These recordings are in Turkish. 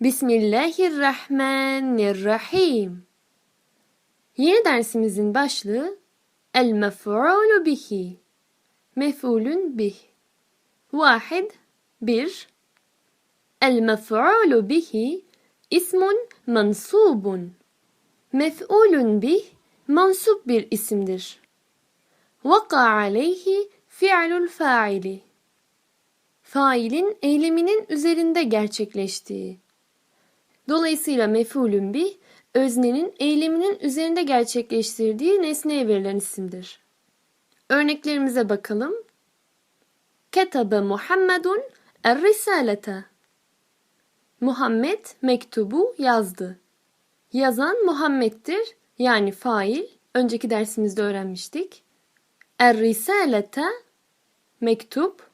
Bismillahirrahmanirrahim. Yeni dersimizin başlığı El mef'ulu bihi. Mef'ulün bih. Vahid, bir. El mef'ulu bihi ismun mansubun. Mef'ulün bih mansup bir isimdir. Vaka aleyhi fi'lul fa'ili. Failin eyleminin üzerinde gerçekleştiği. Dolayısıyla mef'ulün bih öznenin eyleminin üzerinde gerçekleştirdiği nesneye verilen isimdir. Örneklerimize bakalım. Ketabe Muhammedun er-risalete. Muhammed mektubu yazdı. Yazan Muhammed'dir yani fail. Önceki dersimizde öğrenmiştik. Er-risalete mektup.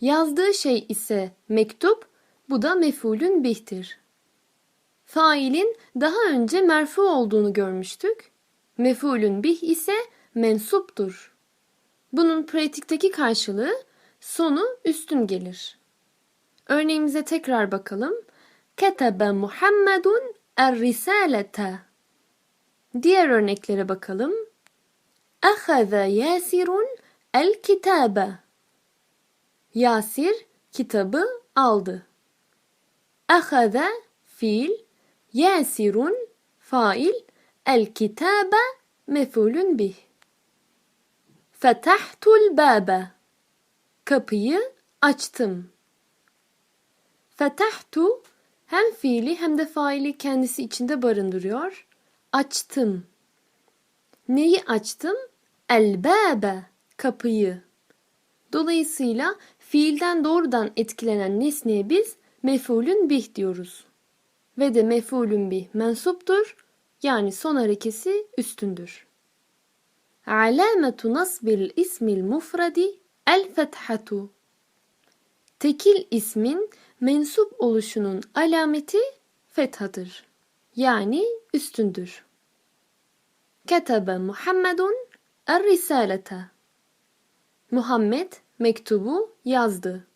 Yazdığı şey ise mektup. Bu da mef'ulün bihtir. Failin daha önce merfu olduğunu görmüştük. Mef'ulün bih ise mensuptur. Bunun pratikteki karşılığı sonu üstün gelir. Örneğimize tekrar bakalım. Ketebe Muhammedun er-risalete. Diğer örneklere bakalım. Ahaza Yasirun el-kitabe. Yasir kitabı aldı. Ahaza fiil, Yasirun fail, el-kitabe mef'ulün bih. Fetahtul babe. Kapıyı açtım. Fetahtu hem fiili hem de faili kendisi içinde barındırıyor. Açtım. Neyi açtım? El babe. Kapıyı. Dolayısıyla fiilden doğrudan etkilenen nesneye biz mef'ulün bih diyoruz. Ve de mef'ulün bih mensuptur. Yani son harekesi üstündür. Alametu nasbil ismil mufradi el fethatu. Tekil ismin mensup oluşunun alameti fethadır. Yani üstündür. Ketebe Muhammedun er-risalete. Muhammed mektubu yazdı.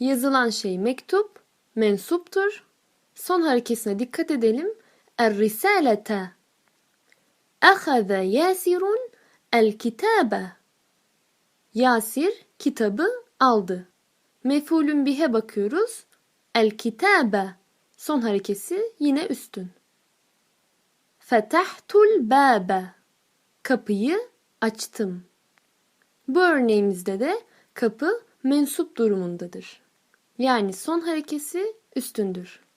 Yazılan şey mektup, mensuptur. Son harekesine dikkat edelim. Er-risalete. Ahaza Yasirun el-kitabe. Yasir kitabı aldı. Mef'ulün bihe bakıyoruz. El-kitabe. Son harekesi yine üstün. Fetahtul babe. Kapıyı açtım. Bu örneğimizde de kapı mensup durumundadır. Yani son harekesi üstündür.